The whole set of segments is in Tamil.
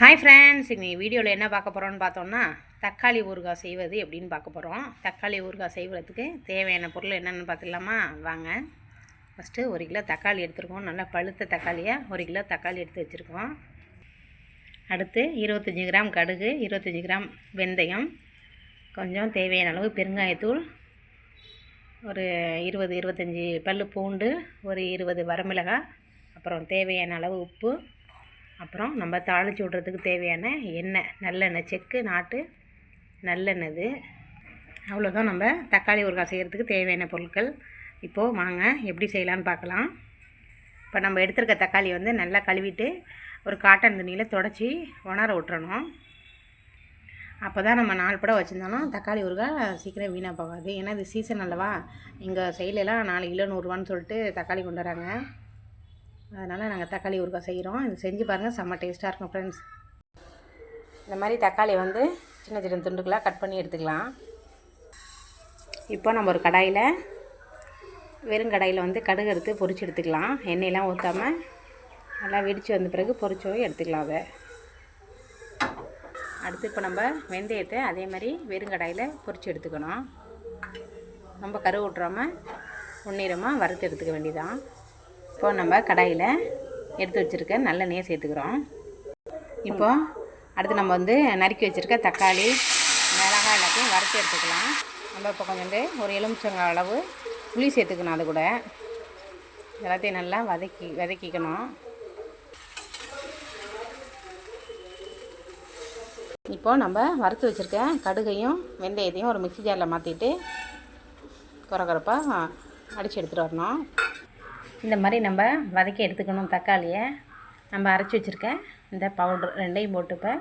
ஹாய் ஃப்ரெண்ட்ஸ் இன்னைக்கு வீடியோவில் என்ன பார்க்க போகிறோன்னு பார்த்தோம்னா தக்காளி ஊறுகாய் செய்வது எப்படின்னு பார்க்க போகிறோம் தக்காளி ஊறுகாய் செய்வதுக்கு தேவையான பொருள் என்னென்னு பார்த்துக்கலாமா? வாங்க. ஃபஸ்ட்டு ஒரு கிலோ தக்காளி எடுத்துருக்கோம். நல்லா பழுத்த தக்காளியை ஒரு கிலோ தக்காளி எடுத்து வச்சுருக்கோம். அடுத்து இருபத்தஞ்சி கிராம் கடுகு இருபத்தஞ்சி கிராம் வெந்தயம் கொஞ்சம் தேவையான அளவு பெருங்காயத்தூள் ஒரு இருபது இருபத்தஞ்சி பல் பூண்டு ஒரு இருபது வரமிளகாய் அப்புறம் தேவையான அளவு உப்பு அப்புறம் நம்ம தாளித்து விட்றதுக்கு தேவையான எண்ணெய் நல்லெண்ணெய் செக்கு நாட்டு நல்லெண்ணெய் இது. அவ்வளோதான் நம்ம தக்காளி ஊறுகாய் செய்கிறதுக்கு தேவையான பொருட்கள். இப்போது வாங்க எப்படி செய்யலான்னு பார்க்கலாம். இப்போ நம்ம எடுத்துருக்க தக்காளி வந்து நல்லா கழுவிட்டு ஒரு காட்டன் துணியில் தொடச்சி உணர விட்டுறணும். அப்போ தான் நம்ம நாலு படம் வச்சுருந்தாலும் தக்காளி ஊறுகாய் சீக்கிரம் வீணாக போகாது. ஏன்னா இது சீசன் அல்லவா? எங்கள் சைட்லலாம் நாலு கிலோ நூறுரூவான்னு சொல்லிட்டு தக்காளி கொண்டு வராங்க. அதனால் நாங்கள் தக்காளி ஊறுகாய் செய்கிறோம் இது செஞ்சு பாருங்கள் செம்ம டேஸ்ட்டாக இருக்கும் ஃப்ரெண்ட்ஸ் இந்த மாதிரி தக்காளி வந்து சின்ன சின்ன துண்டுகளாக கட் பண்ணி எடுத்துக்கலாம். இப்போ நம்ம ஒரு கடாயில் வெறும் கடாயில் வந்து கடுகு எடுத்து பொறிச்சு எடுத்துக்கலாம். எண்ணெயெலாம் ஊற்றாமல் நல்லா வெடித்து வந்த பிறகு பொரிச்சோ எடுத்துக்கலாம் அதை. அடுத்து இப்போ நம்ம வெந்தயத்தை அதே மாதிரி வெறும் கடாயில் எடுத்துக்கணும். ரொம்ப கரு விட்றாமல் உன்னிரமாக வறுத்து எடுத்துக்க வேண்டியதான் இப்போ நம்ம கடாயில் எடுத்து வச்சுருக்க நல்லெண்ணெயை சேர்த்துக்கிறோம். இப்போ அடுத்து நம்ம வந்து நறுக்கி வச்சுருக்க தக்காளி மிளகாய் எல்லாத்தையும் வறுத்து எடுத்துக்கலாம். நம்ம இப்போ கொஞ்சம் ஒரு எலுமிச்சங்காய் அளவு புளி சேர்த்துக்கணும் அது கூட. எல்லாத்தையும் நல்லா வதக்கி வதக்கிக்கணும். இப்போ நம்ம வறுத்து வச்சுருக்க கடுகையும் வெந்தயத்தையும் ஒரு மிக்சி ஜாரில் மாற்றிட்டு குறக்குறப்பாக அடித்து எடுத்துகிட்டு வரணும். இந்த மாதிரி நம்ம வதக்கி எடுத்துக்கணும் தக்காளியை. நம்ம அரைச்சி வச்சுருக்க இந்த பவுட்ரு ரெண்டையும் போட்டு இப்போ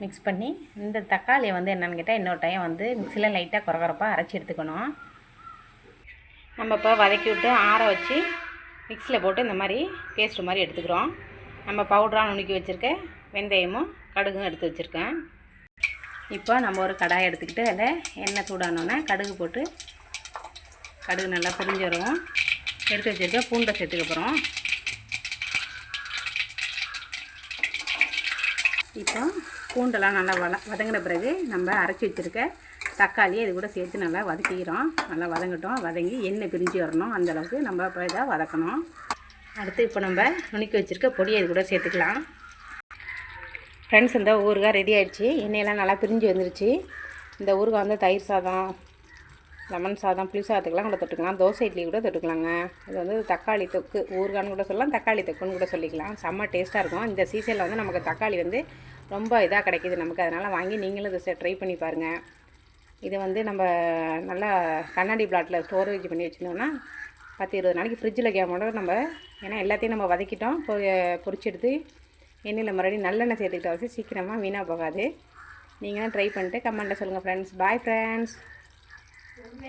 மிக்ஸ் பண்ணி இந்த தக்காளியை வந்து என்னென்னு கேட்டால் இன்னொரு டைம் வந்து மிக்சியில் லைட்டாக குறகுறப்பாக அரைச்சி எடுத்துக்கணும். நம்ம இப்போ வதக்கி விட்டு ஆற வச்சு மிக்சியில் போட்டு இந்த மாதிரி பேஸ்ட் மாதிரி எடுத்துக்கிறோம். நம்ம பவுடராக நுணுக்கி வச்சுருக்க வெந்தயமும் கடுகும் எடுத்து வச்சுருக்கேன். இப்போ நம்ம ஒரு கடாயை எடுத்துக்கிட்டு அதில் எண்ணெய் சூடானோன்னே கடுகு போட்டு கடுகு நல்லா பொரிஞ்சு எடுத்து வச்சுருக்க பூண்டை சேர்த்துக்க போகிறோம் இப்போ பூண்டெல்லாம் நல்லா வத வதங்கின பிறகு நம்ம அரைச்சி வச்சுருக்க தக்காளியை இது கூட சேர்த்து நல்லா வதக்கிக்கிறோம். நல்லா வதங்கட்டும். வதங்கி எண்ணெய் பிரிஞ்சு வரணும். அந்தளவுக்கு நம்ம இப்போ இதாக வதக்கணும். அடுத்து இப்போ நம்ம நுணுக்கி வச்சுருக்க பொடியை இது கூட சேர்த்துக்கலாம். ஃப்ரெண்ட்ஸ் இந்த ஊறுகாய் ரெடி ஆகிடுச்சி எண்ணெயெல்லாம் நல்லா பிரிஞ்சு வந்துருச்சு. இந்த ஊறுகாய் வந்து தயிர் சாதம் லெமன் சாதம் புளி சாதத்துக்கெலாம் கூட தொட்டுக்கலாம். தோசை இட்லி கூட தொட்டுக்கலாங்க. இது வந்து தக்காளி தொக்கு ஊறுகான்னு கூட சொல்லலாம் தக்காளி தொக்குன்னு கூட சொல்லிக்கலாம். செம்ம டேஸ்ட்டாக இருக்கும். இந்த சீசனில் வந்து நமக்கு தக்காளி வந்து ரொம்ப இதாக கிடைக்கிது நமக்கு. அதனால் வாங்கி நீங்களும் இதை ட்ரை பண்ணி பாருங்கள் இது வந்து நம்ம நல்லா கண்ணாடி பிளாட்டில் ஸ்டோரேஜ் பண்ணி வச்சுருந்தோம்னா பத்து இருபது நாளைக்கு ஃப்ரிட்ஜில் வைக்காம நம்ம ஏன்னா எல்லாத்தையும் நம்ம வதக்கிட்டோம். பொரிச்சு எடுத்து எண்ணெயில் மறுபடியும் நல்லெண்ணெய் சேர்த்துக்கிட்ட வச்சு சீக்கிரமாக வீணாக போகாது. நீங்களும் ட்ரை பண்ணிட்டு கமெண்ட்டில் சொல்லுங்கள் ஃப்ரெண்ட்ஸ் பாய் ஃப்ரெண்ட்ஸ்